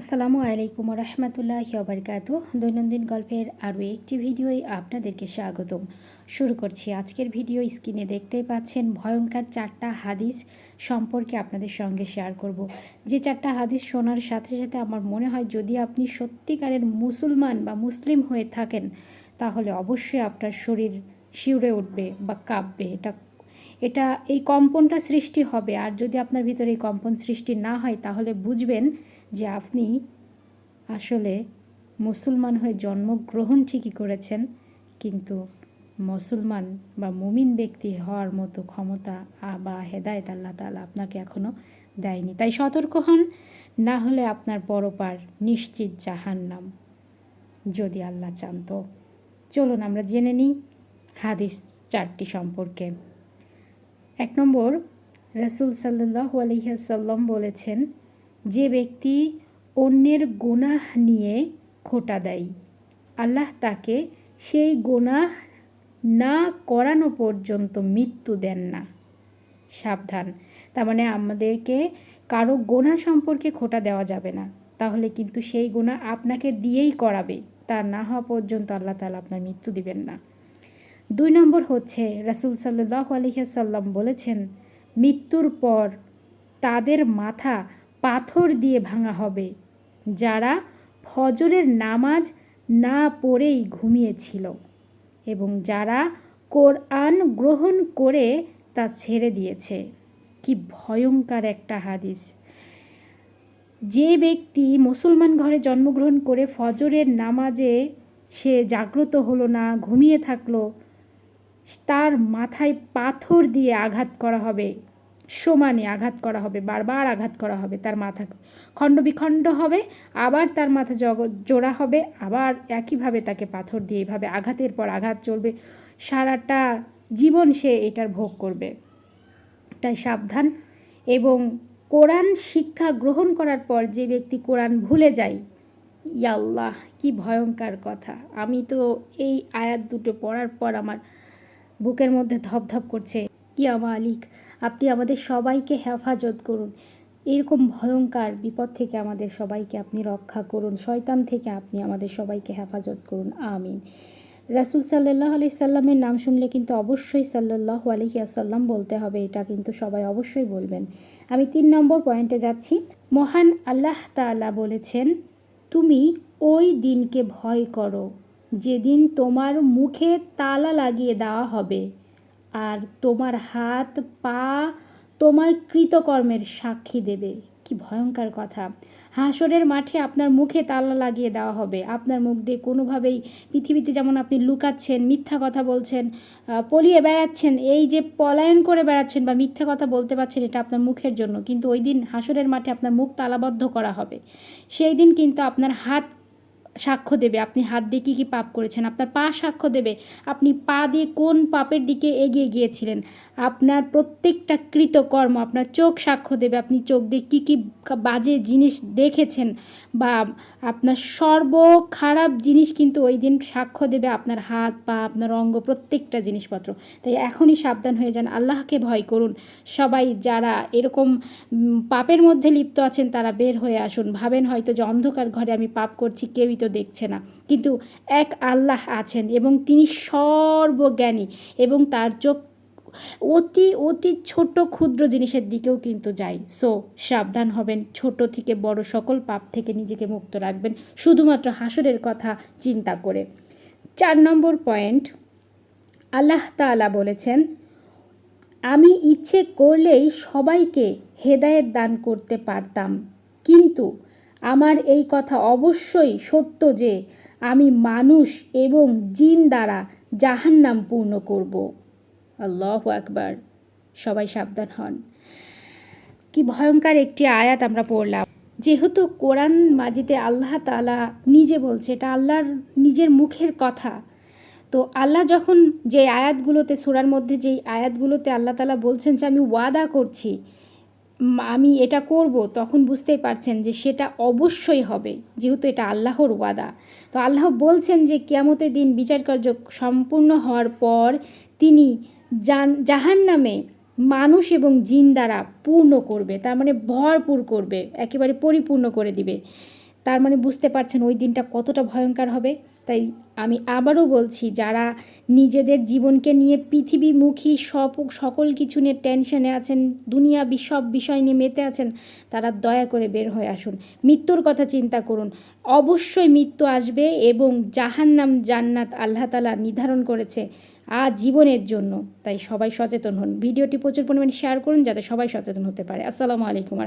আসসালামু আলাইকুম রহমতুল্লাহ বারকাত দৈনন্দিন গল্পের আরও একটি ভিডিওই আপনাদেরকে স্বাগতম। শুরু করছি আজকের ভিডিও। স্ক্রিনে দেখতেই পাচ্ছেন ভয়ঙ্কর চারটা হাদিস সম্পর্কে আপনাদের সঙ্গে শেয়ার করব। যে চারটা হাদিস শোনার সাথে সাথে আমার মনে হয় যদি আপনি সত্যিকারের মুসলমান বা মুসলিম হয়ে থাকেন, তাহলে অবশ্যই আপনার শরীর শিউরে উঠবে বা কাঁপবে। এটা এটা এই কম্পনটা সৃষ্টি হবে। আর যদি আপনার ভিতরে এই কম্পন সৃষ্টি না হয়, তাহলে বুঝবেন যে আপনি আসলে মুসলমান হয়ে জন্মগ্রহণ ঠিকই করেছেন, কিন্তু মুসলমান বা মুমিন ব্যক্তি হওয়ার মতো ক্ষমতা বা হেদায়ত আল্লাহ তালা আপনাকে এখনও দেয়নি। তাই সতর্ক হন, না হলে আপনার পরপার নিশ্চিত জাহান্নাম, যদি আল্লাহ চান তো। চলুন আমরা জেনে নিই হাদিস চারটি সম্পর্কে। এক নম্বর, রসুল সাল্লাহ আলহিহাসাল্লাম বলেছেন যে ব্যক্তি অন্যের গুনাহ নিয়ে খোটা দেয়। আল্লাহ তাকে সেই গুনাহ না করানো পর্যন্ত মৃত্যু দেন না। সাবধান। তার মানে আমাদেরকে কারও গোনা সম্পর্কে খোটা দেওয়া যাবে না। তাহলে কিন্তু সেই গোনা আপনাকে দিয়েই করাবে। তা না হওয়া পর্যন্ত আল্লাহ তালা আপনার মৃত্যু দিবেন না। দুই নম্বর হচ্ছে, রাসুল সাল্লাহ আলহিহাসাল্লাম বলেছেন, মৃত্যুর পর তাদের মাথা পাথর দিয়ে ভাঙা হবে, যারা ফজরের নামাজ না পড়েই ঘুমিয়েছিল এবং যারা কোরআন গ্রহণ করে তা ছেড়ে দিয়েছে। কি ভয়ঙ্কর একটা হাদিস। যে ব্যক্তি মুসলমান ঘরে জন্মগ্রহণ করে ফজরের নামাজে সে জাগ্রত হলো না, ঘুমিয়ে থাকল, তার মাথায় পাথর দিয়ে আঘাত করা হবে। সমানে আঘাত করা হবে, বারবার আঘাত করা হবে তার মাথা খণ্ড বিখণ্ড হবে, আবার তার মাথা জগ জোড়া হবে, আবার একইভাবে তাকে পাথর দিয়ে এইভাবে আঘাতের পর আঘাত চলবে। সারাটা জীবন সে এটার ভোগ করবে। তাই সাবধান এবং কোরআন শিক্ষা গ্রহণ করার পর যে ব্যক্তি কোরআন ভুলে যায় ইয়াল্লাহ কি ভয়ঙ্কর কথা। আমি তো এই আয়াত দুটো পড়ার পর আমার বুকের মধ্যে ধপধপ করছে। ইয়া মালিক আপনি আমাদের সবাইকে হেফাজত করুন। এরকম ভয়ঙ্কর বিপদ থেকে আমাদের সবাইকে আপনি রক্ষা করুন। শয়তান থেকে আপনি আমাদের সবাইকে হেফাজত করুন। আমিন। রাসুল সাল্লাহ আলি সাল্লামের নাম শুনলে কিন্তু অবশ্যই সাল্লাহ আলহি আসাল্লাম বলতে হবে। এটা কিন্তু সবাই অবশ্যই বলবেন। আমি তিন নম্বর পয়েন্টে যাচ্ছি। মহান আল্লাহ তাআলা বলেছেন, তুমি ওই দিনকে ভয় করো। যেদিন তোমার মুখে তালা লাগিয়ে দেওয়া হবে আর তোমার হাত, পা তোমার কৃতকর্মের সাক্ষী দেবে। কি ভয়ঙ্কর কথা। হাসরের মাঠে আপনার মুখে তালা লাগিয়ে দেওয়া হবে। আপনার মুখ দিয়ে কোনোভাবেই পৃথিবীতে যেমন আপনি লুকাচ্ছেন, মিথ্যা কথা বলছেন পলিয়ে বেড়াচ্ছেন, এই যে পলায়ন করে বেড়াচ্ছেন বা মিথ্যা কথা বলতে পারছেন, এটা আপনার মুখের জন্য। কিন্তু ওই দিন হাসরের মাঠে আপনার মুখ তালাবদ্ধ করা হবে। সেই দিন কিন্তু আপনার হাত সাক্ষ্য দেবে, আপনি হাত দিয়ে কী কী পাপ করেছেন, আপনার পা সাক্ষ্য দেবে, আপনি পা দিয়ে কোন পাপের দিকে এগিয়ে গিয়েছিলেন, আপনার প্রত্যেকটা কৃতকর্ম, আপনার চোখ সাক্ষ্য দেবে, আপনি চোখ দিয়ে কী কী বাজে জিনিস দেখেছেন বা আপনার সর্ব খারাপ জিনিস কিন্তু ওই দিন সাক্ষ্য দেবে, আপনার হাত, পা, আপনার অঙ্গ, প্রত্যেকটা জিনিসপত্র। তাই এখনই সাবধান হয়ে যান, আল্লাহকে ভয় করুন। সবাই যারা এরকম পাপের মধ্যে লিপ্ত আছেন, তারা বের হয়ে আসুন। ভাবেন হয়তো যে অন্ধকার ঘরে আমি পাপ করছি, কেউই তো দেখছে না। কিন্তু এক আল্লাহ আছেন এবং তিনি সর্বজ্ঞানী এবং তার চোখ অতি অতি ছোট ক্ষুদ্র জিনিসের দিকেও কিন্তু যাই সো, সাবধান হবেন, ছোট থেকে বড় সকল পাপ থেকে নিজেকে মুক্ত রাখবেন, শুধুমাত্র হাসরের কথা চিন্তা করে। চার নম্বর পয়েন্ট, আল্লাহ তাআলা বলেছেন, আমি ইচ্ছে করলেই সবাইকে হেদায়েত দান করতে পারতাম, কিন্তু আমার এই কথা অবশ্যই সত্য যে আমি মানুষ এবং জিন দ্বারা জাহান্নাম পূর্ণ করব। আল্লাহ আকবার। সবাই সাবধান হন। কি ভয়ঙ্কর একটি আয়াত আমরা পড়লাম। যেহেতু কোরআন মাজিতে আল্লাহ তালা নিজে বলছে, এটা আল্লাহর নিজের মুখের কথা। তো আল্লাহ যখন যে আয়াতগুলোতে, সূরার মধ্যে যেই আয়াতগুলোতে আল্লাহ তালা বলছেন যে আমি ওয়াদা করছি আমি এটা করব, তখন বুঝতেই পারছেন যে সেটা অবশ্যই হবে, যেহেতু এটা আল্লাহর ওয়াদা। তো আল্লাহ বলছেন যে কিয়ামতের দিন বিচার কার্য সম্পূর্ণ হওয়ার পর তিনি জান জাহান নামে মানুষ এবং জিন দ্বারা পূর্ণ করবে, তার মানে ভরপুর করবে, একেবারে পরিপূর্ণ করে দিবে। তার মানে বুঝতে পারছেন ওই দিনটা কতটা ভয়ঙ্কর হবে? তাই আমি আবারও বলছি, যারা নিজেদের জীবনকে নিয়ে পৃথিবীমুখী সব সকল কিছু নিয়ে টেনশনে আছেন, দুনিয়া সব বিষয় নিয়ে মেতে আছেন, তারা দয়া করে বের হয়ে আসুন। মৃত্যুর কথা চিন্তা করুন। অবশ্যই মৃত্যু আসবে এবং জাহান্নাম জান্নাত আল্লাহ তালা নির্ধারণ করেছে আজীবনের জন্য। তাই সবাই সচেতন হন। ভিডিওটি প্রচুর পরিমাণে শেয়ার করুন যাতে সবাই সচেতন হতে পারে। আসসালামু আলাইকুম